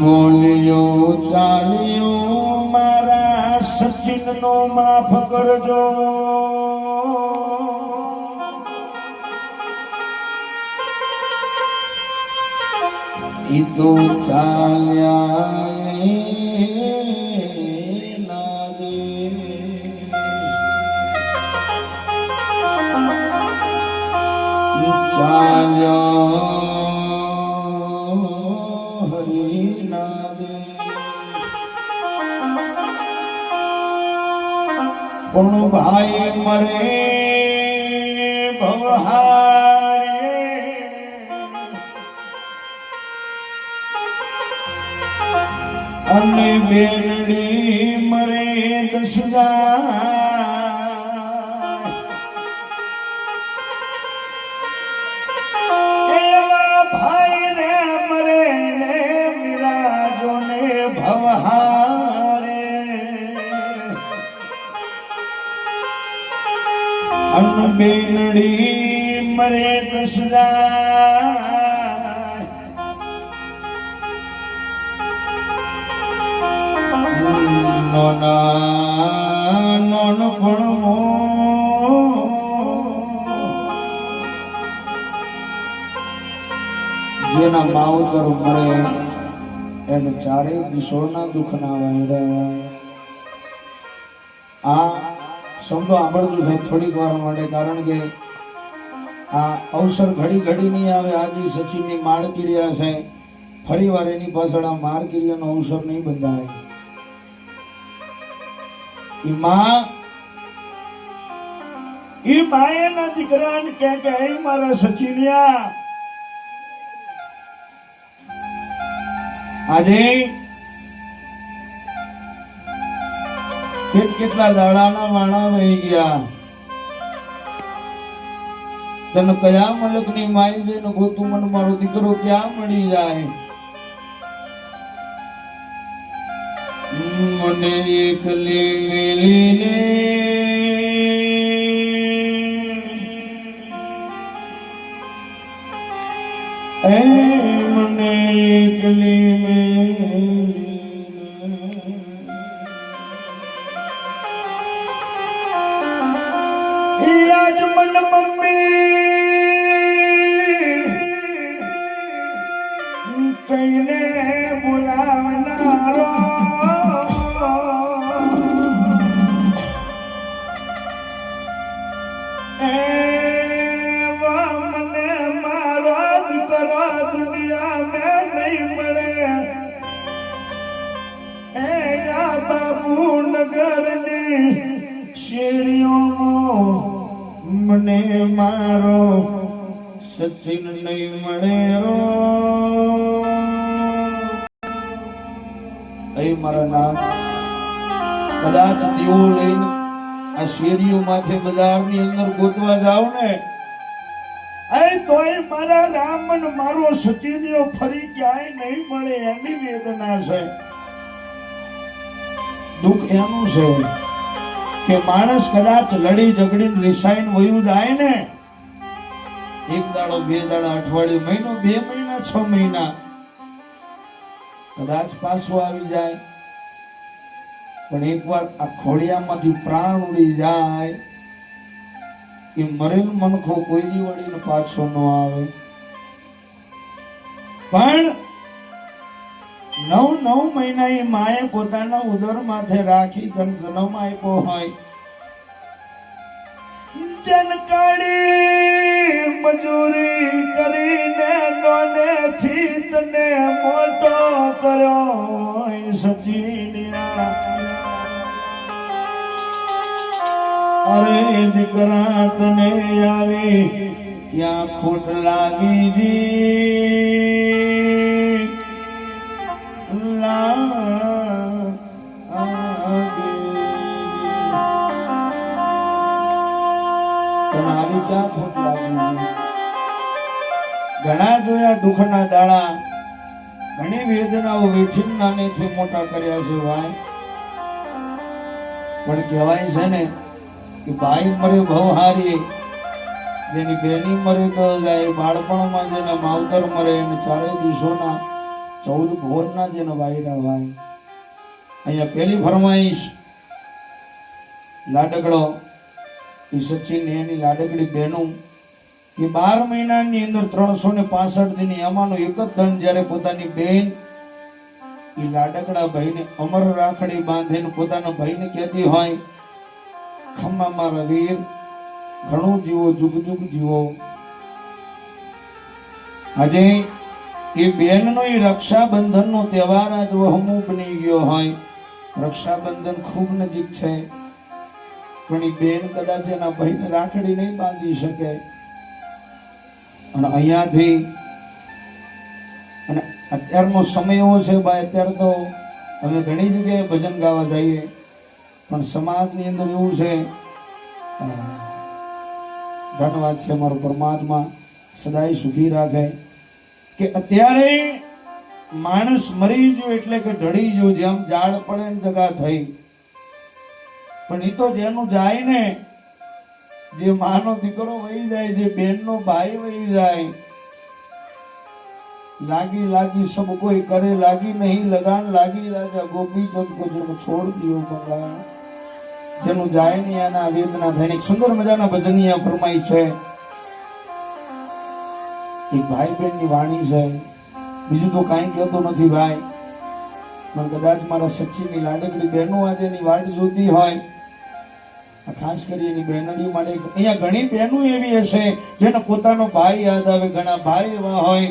બોલ્યો ચાલ્યો મારા સચિન નો માફ કરજો. ઈ તો ચાલ્યા પણ ભાઈ મરે ભવહારે. અને બેલડી મરે દસ એવા અન બેનડી મરે દસરા નોના નોન ભણમો જેના માવતર મળે એને ચારેય દિશોના દુઃખના વાયરા આ શબ્દો સાંભળતું છે થોડીક વાર માટે, કારણ કે આ અવસર ઘડી ઘડી નહીં આવે. આજે સચિનની માળ કીડિયા છે. ફરી વાર એની પાછળ આ માળ કીડિયાનો અવસર નહીં બંધાય. ઈ માં, ઈ માયેના દીકરાને કે કે, "હે મારા સચિનિયા, આજે કેટ કેટલા દાડાના માણા વહી ગયા. તને કયા મલકની માઈ જઈને ગોતું મને મારો દીકરો ક્યાં મળી જાય? મને એકલી મેલીને એ મને એકલી અહીં મારા નામ કદાચ દીવો લઈને આ શેરીઓ માથે બજારની અંદર ગોતવા જાવ ને. અહીં તોય મારા રામન મારો સચિનિયો ફરી ક્યાંય નહીં મળે એની વેદના છે. દુઃખ એનું છે કે માણસ કદાચ લડી ઝઘડીને રિસાઈન વયું જાય ને. એક દાડો બે દાડા અઠવાડિયું મહિનો બે મહિના છ મહિના કદાચ પાછું આવી જાય. પણ એકવાર આ ખોડિયામાંથી પ્રાણ ઉડી જાય એ મરેલ મનખો કોઈ દી વળીને પાછો ન આવે. પણ નવ નવ મહિના એ માએ પોતાના ઉદર માથે રાખી તને જન્મ આપ્યો હોય. જનકાળી મજૂરી કરીને નોને થી તને મોટો કર્યો હોય સચિનિયા અરે દીકરા તને આવી ક્યાં ખોટ લાગી દી? ઘણા જોયા દુઃખના દાડા ઘણી વેદનાઓ વેઠીને નાનેથી મોટા કર્યા છે ભાઈ પણ કહેવાય છે ને કે ભાઈ મરે ભવ હારી, જેની બેની મરે તો જાય, બાળપણમાં જેને માવતર મરે એને ચારે દિવસોના ચૌદ ભોરના જેને વાયરા ભાઈ અહીંયા પેલી ફરમાઈશ, લાડકડો, એ સચિન એની લાડકડી બહેનું કે બાર મહિનાની અંદર ત્રણસો ને પાસઠ દિન એમાંનો એક જ ધન જ્યારે પોતાની બેન, એ લાડકડા ભાઈને અમર રાખડી બાંધીને પોતાના ભાઈને કહેતી હોય, ખમ્મા મારા વીર, ઘણું જીવો, જુગ જુગ જીવો. આજે એ બેનનો એ રક્ષાબંધનનો તહેવાર આજ વહમું બની ગયો હોય. રક્ષાબંધન ખૂબ નજીક છે, પણ એ બેન કદાચ એના ભાઈને રાખડી નહીં બાંધી શકે. અને અહીંયાથી અને અત્યારનો સમય એવો છે ભાઈ, અત્યારે તો અમે ઘણી જગ્યાએ ભજન ગાવા જઈએ, પણ સમાજની અંદર એવું છે ધન્યવાદ છે મારો પરમાત્મા સદાય સુખી રાખે, કે અત્યારે માણસ મરી જો એટલે કે ઢળી જો જેમ ઝાડ પડે ને જગા થઈ. પણ એ તો જેનું જાય ને જે માનો દીકરો વહી જાય, જે બેનનો ભાઈ વહી જાય, લાગી લાગી સબ કોઈ કરે, લાગી નહીં, લગાન લાગી રાજા ગોપી ચંદ કો જેનો છોડ દિયો ભગવાન જેનું જાય નહીં આના વેદના થઈને સુંદર મજાના ભજનની ફરમાઈ છે. એક ભાઈ બહેનની વાણી છે. બીજું તો કાંઈ કહેતો નથી ભાઈ. પણ કદાચ મારા સચિનની લાડકડી બહેનો આજે એની વાટ જોતી હોય. ખાસ કરી એની બહેનડી માટે અહીંયા ઘણી બહેનો એવી હશે જેનો પોતાનો ભાઈ યાદ આવે, ઘણા ભાઈ એવા હોય,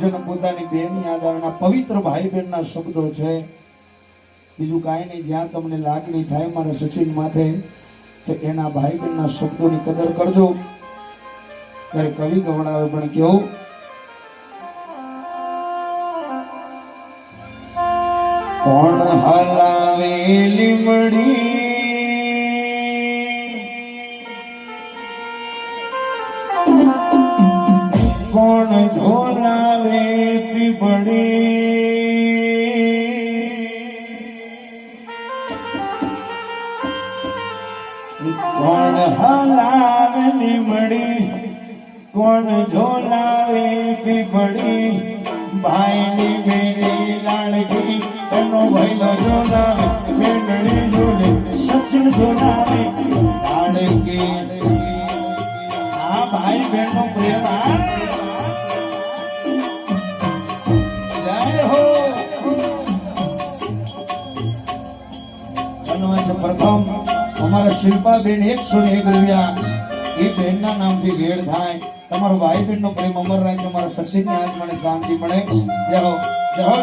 જેનો પોતાની બહેન યાદ આવે પવિત્ર ભાઈ બહેનના શબ્દો છે. બીજું કાંઈ નહીં, જ્યાં તમને લાગણી થાય મારા સચિન માથે, તો એના ભાઈ બહેનના શબ્દોની કદર કરજો. ત્યારે કવિ ગવડાવે પણ કેવું કોણ હલાવે લીમડી કોણ ઝોલાવે પીપળી ભાઈની મેરી લાડકી, એનો ભાઈનો ઝોલાવે બેનડી ઝોલે, સચિન ઝોલાવે, લાડકી. આ ભાઈ બહેનનો પ્રેમ હો. પ્રથમ અમારા શિલ્પાબેન એકસો ને એક રૂપિયા એ બહેનના નામથી ભેળ થાય. તમારો ભાઈ બહેનનો પ્રેમ અમર રહે, તમારા સચિનની આત્માને શાંતિ મળે. જય હો જય હો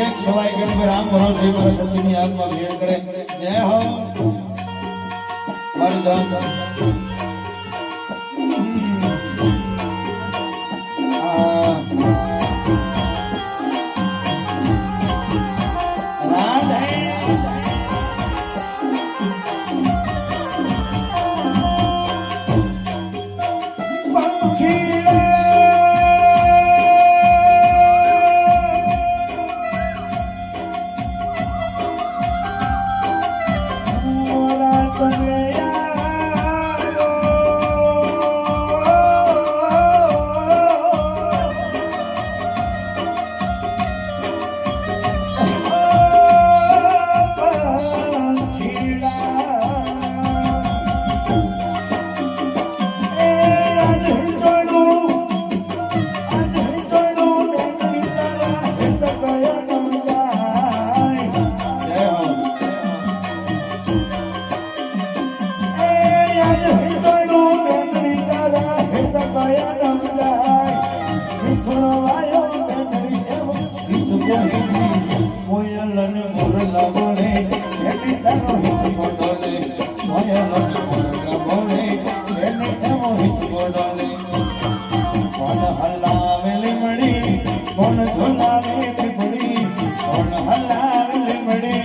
એક સવાઈ ગણ કે રામ ભરોસે પર સચિની આત્મા ભેળ કરે. જય હો. વરદાન આ કોણ હલાવેલી મળી કોણ ઝોલાવે પીપળી કોણ હલાવેલી મળી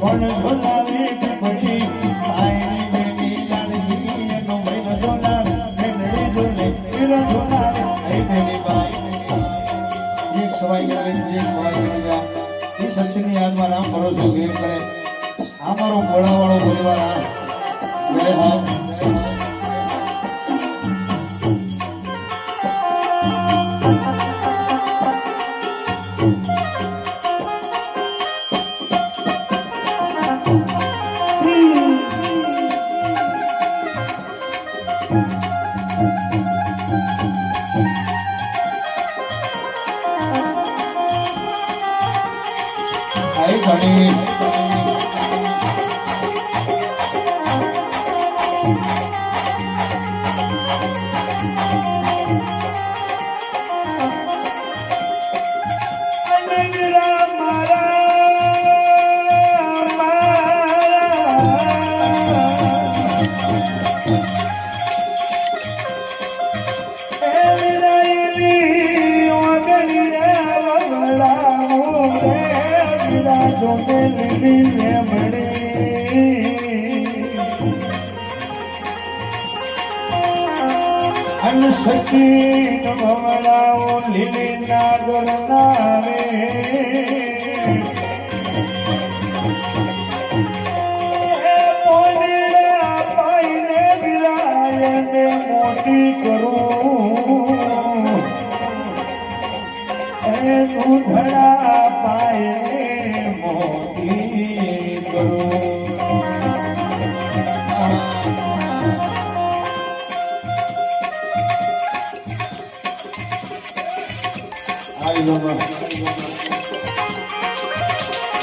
કોણ ઝોલાવે પીપળી આયની બેની લાડકી એનો ભાઈ ઝોલાવે મેનડી ઝોલે પીરો ઝોલાવે. એક સવાઈ ગયેલી એક સવાઈ ગયેલી એ સચિનની યાદમાં રામ ભરોસો ભેટ કરે. આ મારો જય હા આઈ વિરા જોમે લીલી લેમડે અન સચિન ભવડાવો લીલી નાગર નાવે